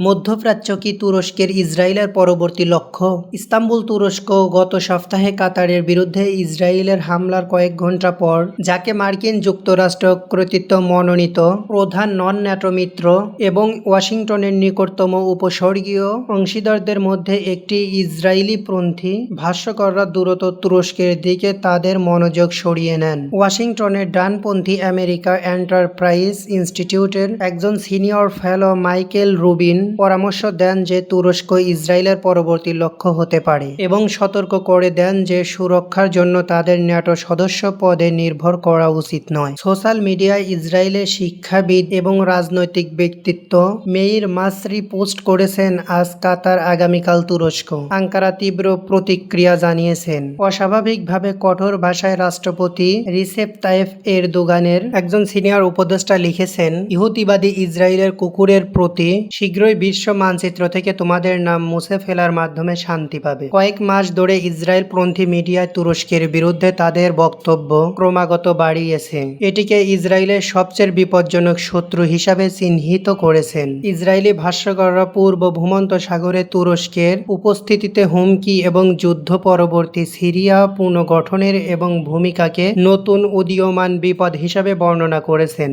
মধ্যপ্রাচ্য কি তুরস্কের ইসরায়েলের পরবর্তী লক্ষ্য? ইস্তাম্বুল তুরস্ক গত সপ্তাহে কাতারের বিরুদ্ধে ইসরায়েলের হামলার কয়েক ঘণ্টা পর, যাকে মার্কিন যুক্তরাষ্ট্র কর্তৃত্ব মনোনীত প্রধান নন ন্যাটো মিত্র এবং ওয়াশিংটনের নিকটতম উপস্বর্গীয় অংশীদারদের মধ্যে একটি ইসরায়েলি পন্থী ভাষ্যকররা দ্রুত তুরস্কের দিকে তাদের মনোযোগ সরিয়ে নেন। ওয়াশিংটনের ডানপন্থী আমেরিকা এন্টারপ্রাইজ ইনস্টিটিউটের একজন সিনিয়র ফেলো মাইকেল রুবিন পরামর্শ দেন যে তুরস্ক ইসরায়েলের পরবর্তী লক্ষ্য হতে পারে এবং সতর্ক করে দেন যে সুরক্ষার জন্য তাদের ন্যাটো সদস্য পদে নির্ভর করা উচিত নয়। সোশ্যাল মিডিয়ায় ইসরায়েলের শিক্ষাবিদ এবং রাজনৈতিক ব্যক্তিত্ব মেইর মাসরি পোস্ট করেছেন, আজ কাতার আগামীকাল তুরস্ক। আঙ্কারা তীব্র প্রতিক্রিয়া জানিয়েছেন। অস্বাভাবিকভাবে কঠোর ভাষায় রাষ্ট্রপতি রিসেপ তাইফ এর দোগানের একজন সিনিয়র উপদেষ্টা লিখেছেন ইহুতিবাদী ইসরায়েলের কুকুরের প্রতি শীঘ্রই বিশ্ব মানচিত্র থেকে তোমাদের নাম মুছে ফেলার মাধ্যমে শান্তি পাবে। কয়েক মাস ধরে ইসরায়েল পন্থী মিডিয়ায় তুরস্কের বিরুদ্ধে তাদের বক্তব্য ক্রমাগত বাড়িয়েছে। এটিকে ইসরায়েলের সবচেয়ে বিপজ্জনক শত্রু হিসাবে চিহ্নিত করেছেন। ইসরায়েলি ভাষ্যকাররা পূর্ব ভূমন্ত সাগরে তুরস্কের উপস্থিতিতে হুমকি এবং যুদ্ধ পরবর্তী সিরিয়া পুনর্গঠনের এবং ভূমিকাকে নতুন উদীয়মান বিপদ হিসাবে বর্ণনা করেছেন।